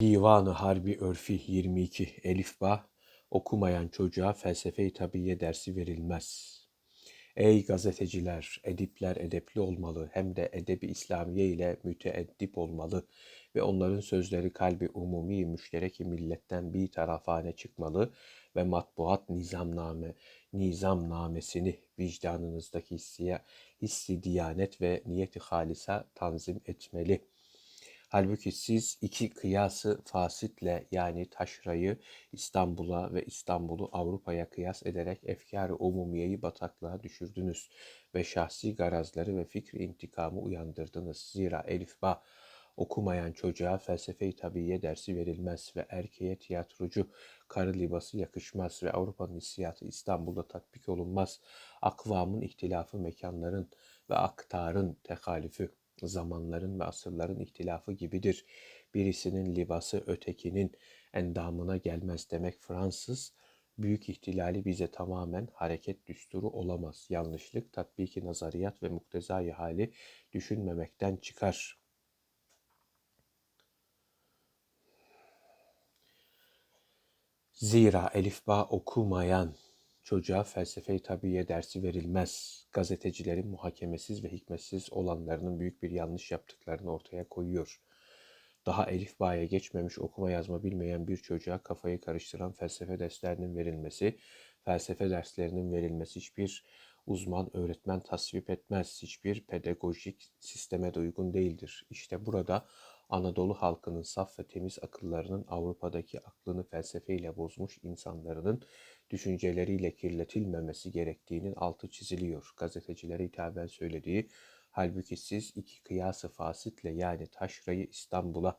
Divanı Harbi Örfi 22 Elifba Okumayan çocuğa felsefe-i tabiye dersi verilmez. Ey gazeteciler, edipler edepli olmalı hem de edebi İslamiye ile müteeddip olmalı ve onların sözleri kalbi umumi müştereki milletten bir tarafane çıkmalı ve matbuat nizamname, nizamnamesini vicdanınızdaki hissiye, hissi diyanet ve niyeti halisa tanzim etmeli.'' Halbuki siz iki kıyası fasitle yani taşrayı İstanbul'a ve İstanbul'u Avrupa'ya kıyas ederek efkar-ı umumiyeyi bataklığa düşürdünüz ve şahsi garazları ve fikri intikamı uyandırdınız. Zira elifba okumayan çocuğa felsefe-i tabiye dersi verilmez ve erkeğe tiyatrocu karı libası yakışmaz ve Avrupa'nın hissiyatı İstanbul'da tatbik olunmaz. Akvamın ihtilafı mekanların ve aktarın tehalifi zamanların ve asırların ihtilafı gibidir. Birisinin libası ötekinin endamına gelmez demek Fransız büyük ihtilali bize tamamen hareket düsturu olamaz. Yanlışlık, tatbiki nazariyat ve muktezai hali düşünmemekten çıkar. Zira elifba okumayan Çocuğa felsefe-i tabiye dersi verilmez. Gazetecilerin muhakemesiz ve hikmetsiz olanlarının büyük bir yanlış yaptıklarını ortaya koyuyor. Daha elif ba'ya geçmemiş okuma yazma bilmeyen bir çocuğa kafayı karıştıran felsefe derslerinin verilmesi, felsefe derslerinin verilmesi hiçbir uzman öğretmen tasvip etmez. Hiçbir pedagojik sisteme de uygun değildir. İşte burada Anadolu halkının saf ve temiz akıllarının Avrupa'daki aklını felsefeyle bozmuş insanların düşünceleriyle kirletilmemesi gerektiğinin altı çiziliyor. Gazetecilere hitaben söylediği halbuki siz iki kıyası fasitle yani taşrayı İstanbul'a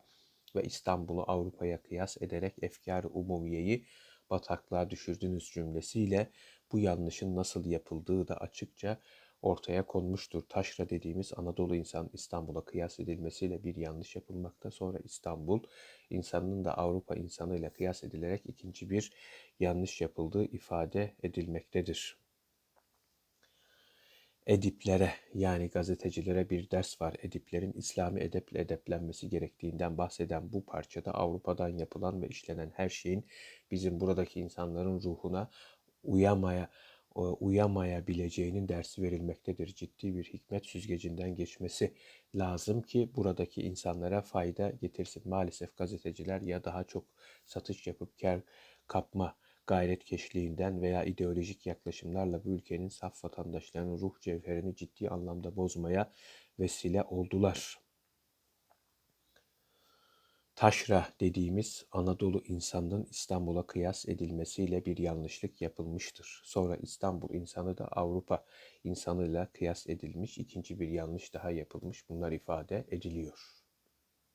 ve İstanbul'u Avrupa'ya kıyas ederek efkar-ı umumiyeyi bataklığa düşürdünüz cümlesiyle bu yanlışın nasıl yapıldığı da açıkça ortaya konmuştur. Taşra dediğimiz Anadolu insan İstanbul'a kıyas edilmesiyle bir yanlış yapılmakta. Sonra İstanbul insanının da Avrupa insanıyla kıyas edilerek ikinci bir yanlış yapıldığı ifade edilmektedir. Ediplere yani gazetecilere bir ders var. Ediplerin İslami edeple edeplenmesi gerektiğinden bahseden bu parçada Avrupa'dan yapılan ve işlenen her şeyin bizim buradaki insanların ruhuna uyamaya uyamayabileceğinin dersi verilmektedir. Ciddi bir hikmet süzgecinden geçmesi lazım ki buradaki insanlara fayda getirsin. Maalesef gazeteciler ya daha çok satış yapıp kar kapma gayret keşliğinden veya ideolojik yaklaşımlarla bu ülkenin saf vatandaşlarının ruh cevherini ciddi anlamda bozmaya vesile oldular. Taşra dediğimiz Anadolu insanının İstanbul'a kıyas edilmesiyle bir yanlışlık yapılmıştır. Sonra İstanbul insanı da Avrupa insanıyla kıyas edilmiş, ikinci bir yanlış daha yapılmış. Bunlar ifade ediliyor.